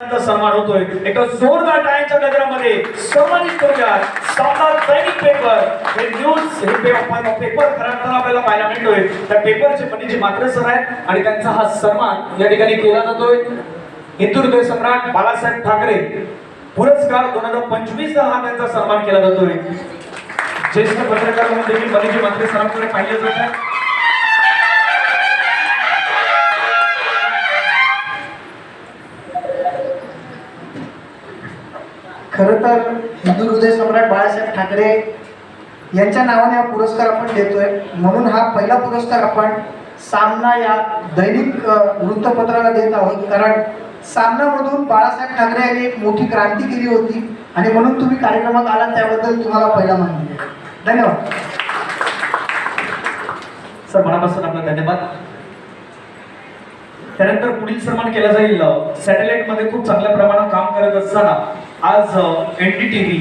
सन्मान होतोय. एका जोरदार टाळ्यांच्या गजरामध्ये सन्मानित करूया. सामना दैनिक पेपर हे न्यूज हे पेपर खऱ्या अर्थानं आपल्याला पाहायला मिळतोय. त्या पेपरचे पंडितजी मात्र सर आहेत आणि त्यांचा हा सन्मान या ठिकाणी केला जातोय. हिंदू सम्राट बाळासाहेब ठाकरे पुरस्कार दोन हजार पंचवीस हा त्यांचा सन्मान केला जातोय. ज्येष्ठ पत्रकार म्हणून देखील पंडितजी मात्र सरांकडे पाहिलं जात आहे खरं तर हिंदू हृदय सम्राट बाळासाहेब ठाकरे यांच्या नावाने हा पुरस्कार आपण देतोय. म्हणून हा पहिला पुरस्कार आपण सामना या दैनिक वृत्तपत्राला देत आहोत. कारण सामनामधून बाळासाहेब ठाकरे यांनी एक मोठी क्रांती केली होती आणि म्हणून तुम्ही कार्यक्रमात आलात त्याबद्दल तुम्हाला पहिला मानली आहे. धन्यवाद. सर मनापासून आपला धन्यवाद. त्यानंतर पुढील सन्मान केला जाईल. सॅटेलाइटमध्ये खूप चांगल्या प्रमाणात काम करत असताना आज एन डी टी व्ही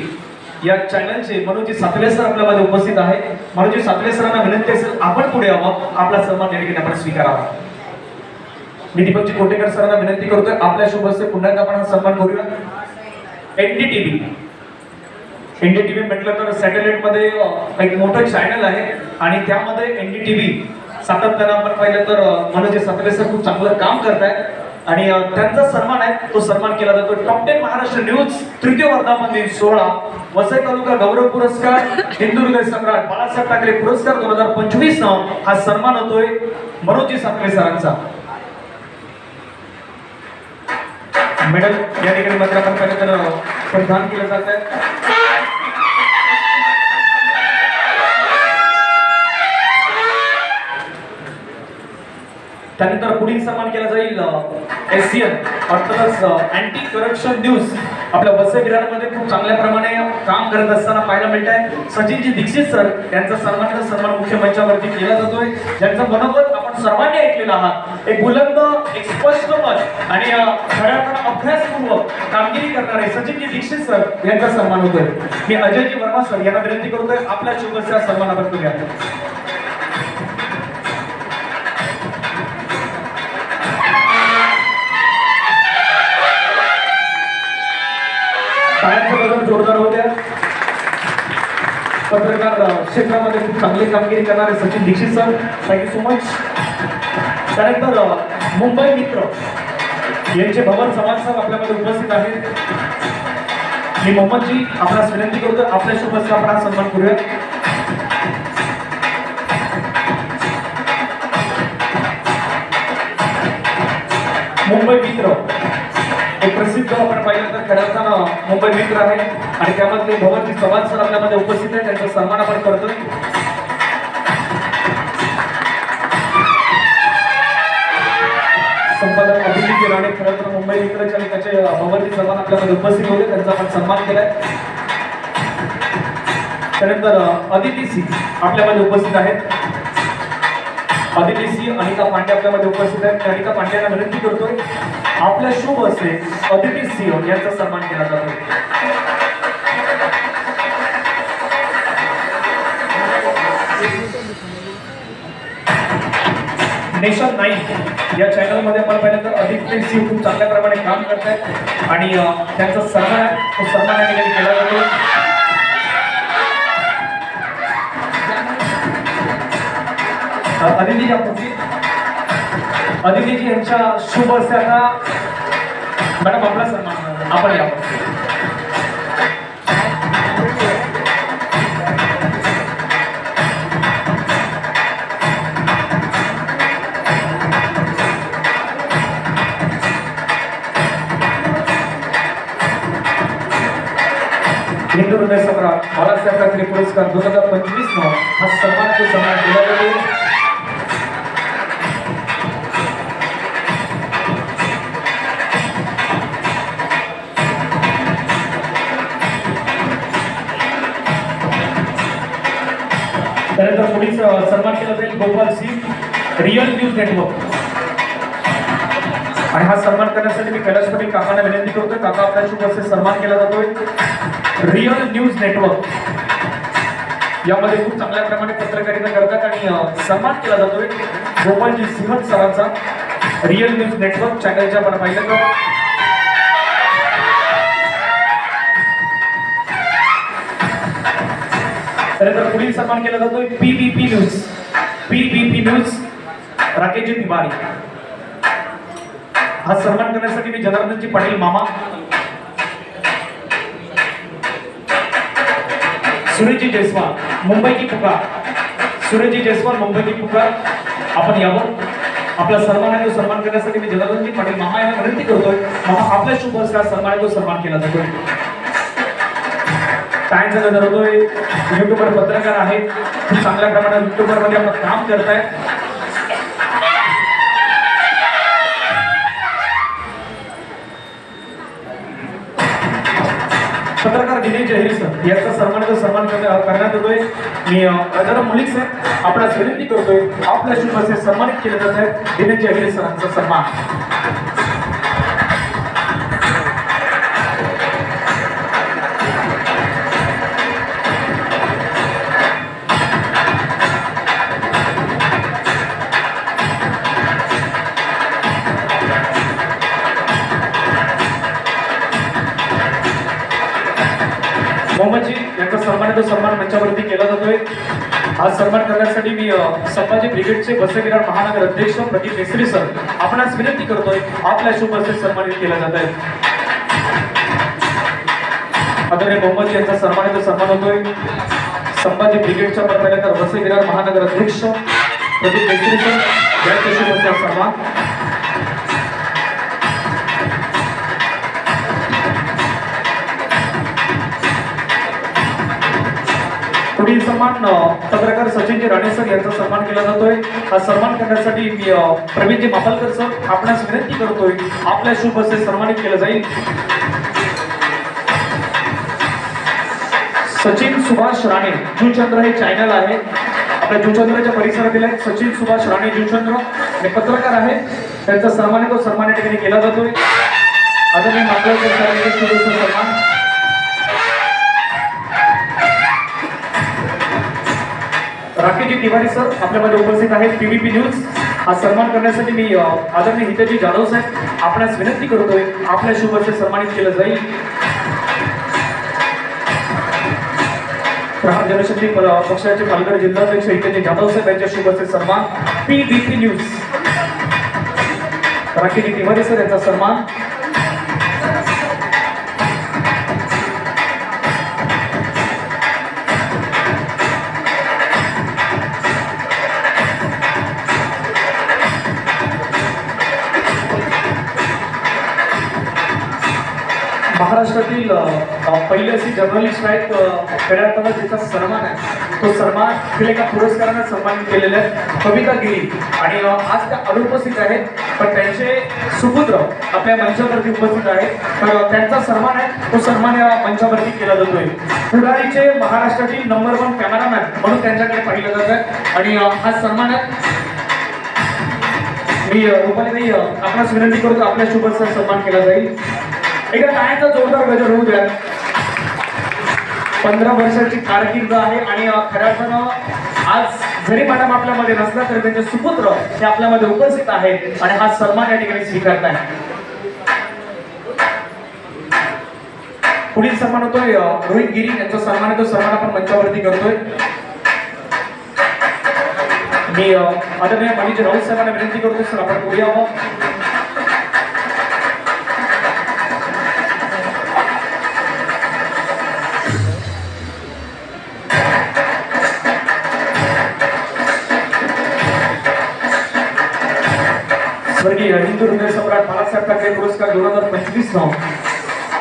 या चॅनलचे मनोजी सातवे सर आपल्यामध्ये उपस्थित आहे मनोजी सातवे सरांना विनंती असेल आपण पुढे यावं. आपला सन्मान या ठिकाणी आपण स्वीकारावा. मी दीपकजी कोटेकर सरांना विनंती करतोय आपल्या शुभ हस्ते पुन्हा एकदा आपण सन्मान करूया. टी व्ही म्हटलं तर सॅटेलाइटमध्ये एक मोठं चॅनल आहे आणि त्यामध्ये एन डी टी व्ही सातत्यानं आपण पाहिलं तर मनोजी सातवे सर खूप चांगलं काम करतायत. आणि त्यांचा सन्मान आहे तो सन्मान केला जातो. टॉप टेन महाराष्ट्र न्यूज तृतीय वर्धापन सोहळा. वसई तालुका गौरव पुरस्कार हिंदुर्ग सम्राट बाळासाहेब ठाकरे पुरस्कार दोन हजार पंचवीस हा सन्मान होतोय. मनोजी साखरे सरांचा. मेडल या ठिकाणी मात्र आपण कार्यक्रम तर प्रदान केलं जात आहे. त्यानंतर पुढील सन्मान केला जाईल एसियन अर्थातच अँटी करप्शन न्यूज आपल्या वसई खूप चांगल्या प्रमाणे काम करत असताना पाहायला मिळत आहे सचिनजी दीक्षित सर यांचा सन्मान सन्मान मुख्य मंचावरती केला जातोय. ज्यांचं मनोगत आपण सर्वांनी ऐकलेलं आहात. एक बुलंद एक स्पष्ट मत आणि अ, अभ्यासपूर्वक कामगिरी करणारे सचिनजी दीक्षित सर यांचा सन्मान होतोय. मी अजयजी वर्मा सर यांना विनंती करतोय आपल्या शुभेच्छा या पत्रकार क्षेत्रामध्ये खूप चांगली कामगिरी करणारे Sachin Dixit sir thank you so much त्यानंतर मुंबई मित्र यांचे भवन समाज साहेब आपल्यामध्ये उपस्थित आहेत. मी मोहम्मदजी आपणास विनंती करतो आपल्या शुभ आपण सन्मान करूया मुंबई मित्र एक प्रसिद्ध आपण पाहिलं तर खऱ्या मुंबई मित्र आहे. आणि त्यामध्ये भवनजी चव्हाण सर आपल्यामध्ये उपस्थित आहे. त्यांचा सन्मान आपण करतोय. संपादक अभिजित राणे खरं तर मुंबई मित्रचे आणि त्याचे भवनजी चव्हाण आपल्यामध्ये उपस्थित होते. त्यांचा आपण सन्मान केलाय. त्यानंतर अदिती सिंग आपल्यामध्ये उपस्थित आहेत. अदिती सिंह अनिता पांडे आपल्यामध्ये उपस्थित आहेत. अनिता पांड्यांना विनंती करतोय आपल्या शुभ असे अदिती सिंह यांचा सन्मान केला जातो. नेशन नाईन या चॅनलमध्ये आपण पाहिलं तर अधिक सिंह खूप चांगल्या प्रमाणे काम करत आहेत आणि त्यांचा सन्मान आहे. तो सन्मान अदिती या पुढची अदितीजी यांच्या शुभ असताना मॅडम आपला सन्मान. आपण या. हिंदू हृदय सम्राट बाळासाहेब ठाकरे पुरस्कार दोन हजार पंचवीस नो हा सन्मान तो सन्मान केला त्यानंतर पुढील सन्मान केला जाईल Gopal Singh real news network. आणि हा सन्मान करण्यासाठी मी कैलाश पटेल काकांना विनंती करतोय. काका आपल्या शुभ असे सन्मान केला जातोय. Real news network. यामध्ये खूप चांगल्या प्रमाणे पत्रकारिता करतात आणि सन्मान केला जातोय. गोपालजी सिंह सरांचा रिअल न्यूज नेटवर्क चॅनलच्या आपण पाहिलं तर. त्यानंतर पुढील सन्मान केला जातोय PBP news PBP news Rakeshji Tiwari. हा सन्मान करण्यासाठी मी जनार्दनजी पाटील मामा. सुरेशजी जयस्वाल मुंबई की पुकार. सुरेशजी जयस्वाल मुंबई की पुकार. आपण यावं. आपला सन्मान आहे तो सन्मान करण्यासाठी मी जनार्दनजी पाटील मामा यांना विनंती करतोय. मामा आपल्या शुभ पुरस्कार सन्मान आहे तो सन्मान केला जातोय. काय झालं धरतोय युट्यूबर पत्रकार आहे खूप चांगल्या प्रमाणात युट्यूबरमध्ये आपण काम करताय. पत्रकार दिनेश जहिरी सर याचा सन्मान सन्मान करण्यात येतोय. मी अ, राजाराम मुलिक सर आपला विनंती करतोय आपल्या शुभ सन्मानित केले जात आहे दिनेश जहिरी सरांचा सन्मान. सन्मान तो सन्मान मंचावरती केला जातोय. आज सन्मान करण्यासाठी मी संभाजी ब्रिगेडचे बसविरार महानगर अध्यक्ष प्रदीप मिस्त्री सर आपणास विनंती करतोय आपल्या शुभ हस्ते सन्मानित केला जात आहे. आदरणीय मोहम्मद यांचा सन्मानित सन्मान होतोय. संभाजी ब्रिगेडच्या पहिल्यांदा वसई महानगर अध्यक्ष प्रदीप मिस्त्री सर यांच्या शुभ हस्ते सन्मान. पुढील सन्मान पत्रकार सचिनजी राणे सर यांचा सन्मान केला जातोय. हा सन्मान करण्यासाठी मी प्रवीणजी मापलकर सर आपणास विनंती करतोय आपल्या शुभ असे सन्मानित केलं जाईल. सचिन सुभाष राणे जुचंद्र हे चॅनल आहे. आपल्या जुचंद्रच्या परिसरातील आहेत. सचिन सुभाष राणे जुचंद्र हे पत्रकार आहे. त्यांचा सन्मान तो सन्मान या ठिकाणी केला जातोय. आदरणीय मापलकर सर सन्मान. राकेशजी तिवारी सर आपल्यामध्ये उपस्थित आहेत. पी वी पी न्यूज हा सन्मान करण्यासाठी मी आदरणीय हितेजी जाधव साहेब आपणास विनंती करतोय आपल्या शुभ सन्मानित केलं जाईल. प्रहार जनशक्ती पक्षाचे पालघर जिल्हाध्यक्ष हितेजी जाधव साहेब यांच्या शुभचे सन्मान. P V P news Rakeshji Tiwari sir यांचा सन्मान. महाराष्ट्रातील पहिले अशी जर्नलिस्ट आहेत अ, खऱ्या सन्मान आहे. तो सन्मान तिला एका पुरस्काराने सन्मानित केलेला आहे कविता गिरी. आणि आज त्या अनुपस्थित आहेत पण त्यांचे सुपुत्र आपल्या मंचावरती उपस्थित आहेत. तर त्यांचा सन्मान आहे तो सन्मान या मंचावरती केला जातोय. पुढारीचे महाराष्ट्रातील नंबर वन कॅमेरामॅन म्हणून त्यांच्याकडे पाहिलं जात आहे. आणि हा सन्मान आहे. मी रुपाली नाही आपणास विनंती करतो आपल्या शुभ सन्मान केला जाईल. एकदा टाळ्यांचा जोरदार गजर होऊ द्या. पंधरा वर्षाची कारकीर्द आहे आणि अ, खऱ्या अर्थानं आज जरी मॅडम आपल्यामध्ये नसला तरी त्यांचे सुपुत्र हे आपल्यामध्ये उपस्थित आहेत आणि हा सन्मान या ठिकाणी स्वीकारत आहे पुढील सन्मान होतोय रोहित गिरी यांचा सन्मान आहे. तो सन्मान आपण मंचावरती करतोय. मी आदरणीय मनीष राऊत साहेबांना विनंती करतो सर आपण पुढे यावं ठाकरे पुरस्कार दोन हजार पंचवीस नाव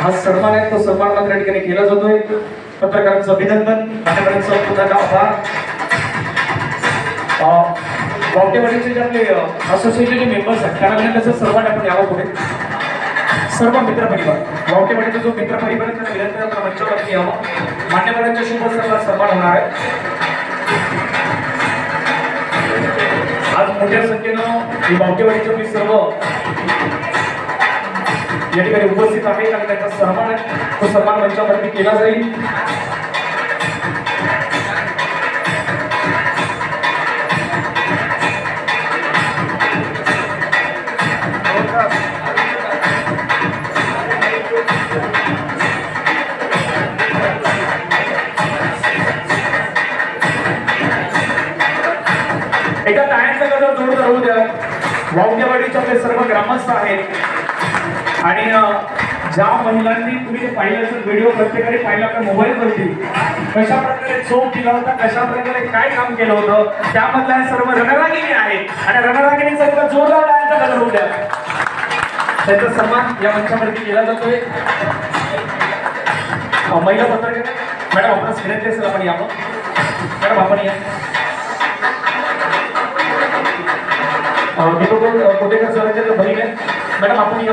हा सन्मान आहे तो सन्मान मात्र या ठिकाणी केला जातोय. पत्रकारांचं अभिनंदन मान्यवरांचं पुन्हा आभार बावटेवाडीचे जे आपले असोसिएशनचे मेंबर्स आहेत त्यांना विनंती सर्वांना सर्वांनी आपण यावं पुढे. सर्व मित्र परिवार वावटेवाडीचा जो मित्र परिवार आहे त्यांना विनंती आपल्या मंचावरती यावं. मान्यवरांच्या शुभ सन्मान होणार आहे. आज मोठ्या संख्येनं बावटेवाडीचे मी सर्व या ठिकाणी उपस्थित आहेत आणि त्यांचा सन्मान आहे. तो सन्मान मंचावरती केला जाईल. एका टाळ्यांचा गजर जोरदार होऊ द्या. वावग्यावाडीचे सर्व ग्रामस्थ आहेत. आणि ज्या महिलांनी तुम्ही ते पाहिलं असेल व्हिडिओ प्रत्येकाने पाहिला आपल्या मोबाईलवरती कशा प्रकारे चोख दिला होता कशा प्रकारे काय काम केलं होतं त्यामधल्या सर्व रणरागिणी आहेत. आणि रणरागिणीचा एकदा जोरदार डायचा कलर उद्या. त्याचा सन्मान या मंचावरती केला जातोय. महिला पत्रकार मॅडम आपण विनंती असेल आपण यावं मॅडम आपण या. मी तो कोटेकर सरांच्या बहीण आहे मॅडम आपण या